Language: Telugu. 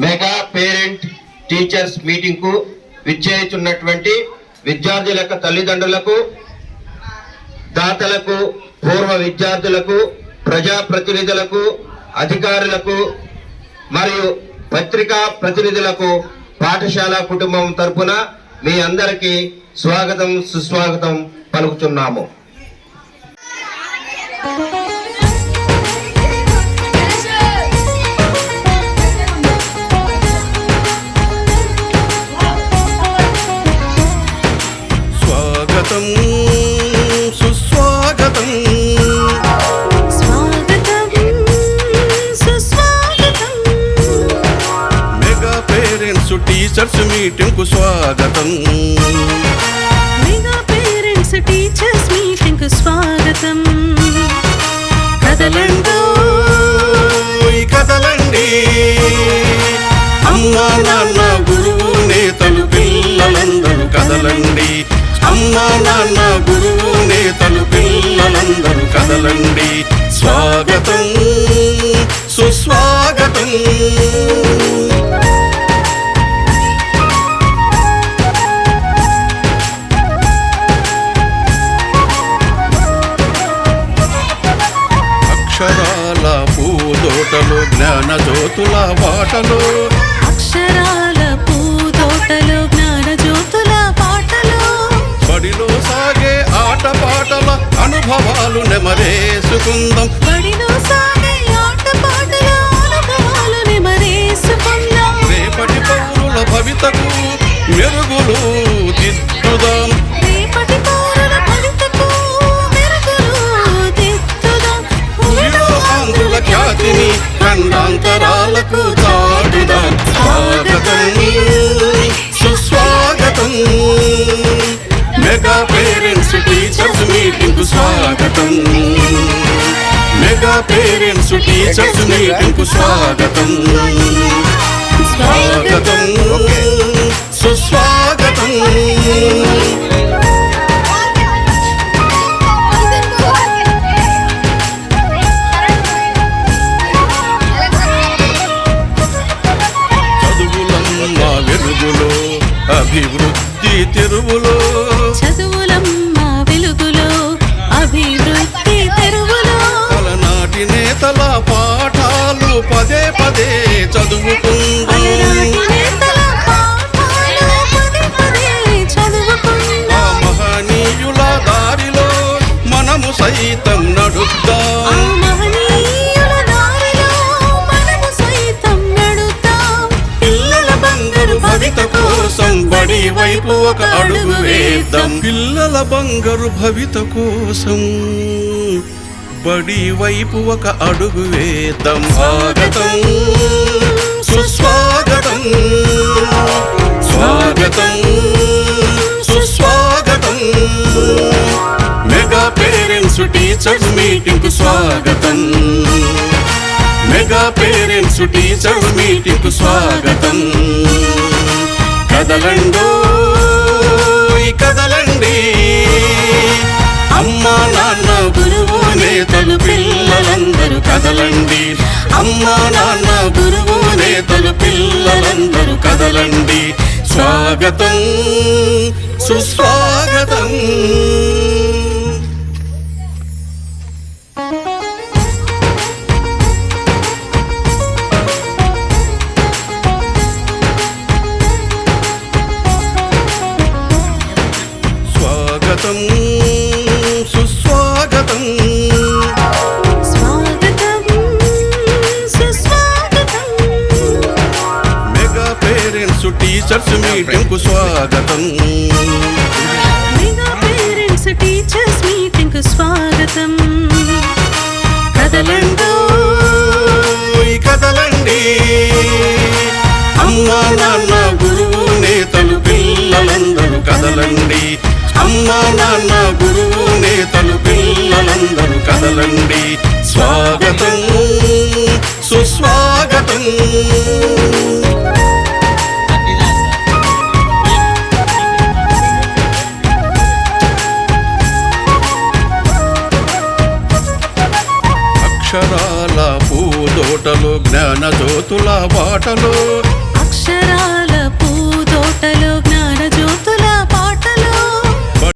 మెగా పేరెంట్ టీచర్స్ మీటింగ్కు విచ్చేయుచున్నటువంటి విద్యార్థుల యొక్క తల్లిదండ్రులకు దాతలకు పూర్వ విద్యార్థులకు ప్రజా ప్రతినిధులకు అధికారులకు మరియు పత్రికా ప్రతినిధులకు పాఠశాల కుటుంబం తరపున మీ అందరికీ స్వాగతం సుస్వాగతం పలుకుతున్నాము స్వాగతం సుస్వాగతం. స్వాగతం సుస్వాగతం. మెగా పేరెంట్స్ టీచర్స్ మీటింగ్కు స్వాగతం. కదలండి. అమ్మ నాన్న గురువు నేతలు పిల్లలందరూ కదలండి. స్వాగతం సుస్వాగతం. అక్షరాల పూదోటలు జ్ఞాన జ్యోతుల బాటలో Akshara from the. Parents teachers మీటింగ్కు స్వాగతం. స్వాగతం సుస్వాగతం. చదువులమ్మ వెలుగులో అభివృద్ధి తెరువులో నేతల పాఠాలు పదే పదే చదువుకుందాం. మహనీయుల దారిలో మనము సైతం నడుద్దాం. కోసం బడి వైపు ఒక అడుగు వేద్దాం. పిల్లల బంగారు భవిత కోసం బడి వైపు ఒక అడుగు వేద్దాం. స్వాగతం సుస్వాగతం. స్వాగతం సుస్వాగతం. మెగా పేరెంట్స్ టీచర్స్ మీటింగ్ స్వాగతం. మెగా పేరెంట్స్ టీచర్స్ మీటింగ్ స్వాగతం. కదలండో కదలండి. అమ్మా నాన్న గురువు కదలండి. అమ్మా నాన్న గురువు నేతలు పిల్లలందరూ కదలండి. స్వాగతం సుస్వాగతం. మీటింగ్కు స్వాగతం. మెగా పేరెంట్స్ టీచర్స్ మీటింగ్కు స్వాగతం. కదలండో. ఓయ్ కదలండి. అమ్మా నాన్న గురువు నేతలు పిల్లలందరూ కదలండి. అమ్మా నాన్న గురువు జ్ఞానమాల పూదోటలు జ్ఞానజ్యోతుల బాటలు అక్షరాల పూదోటలు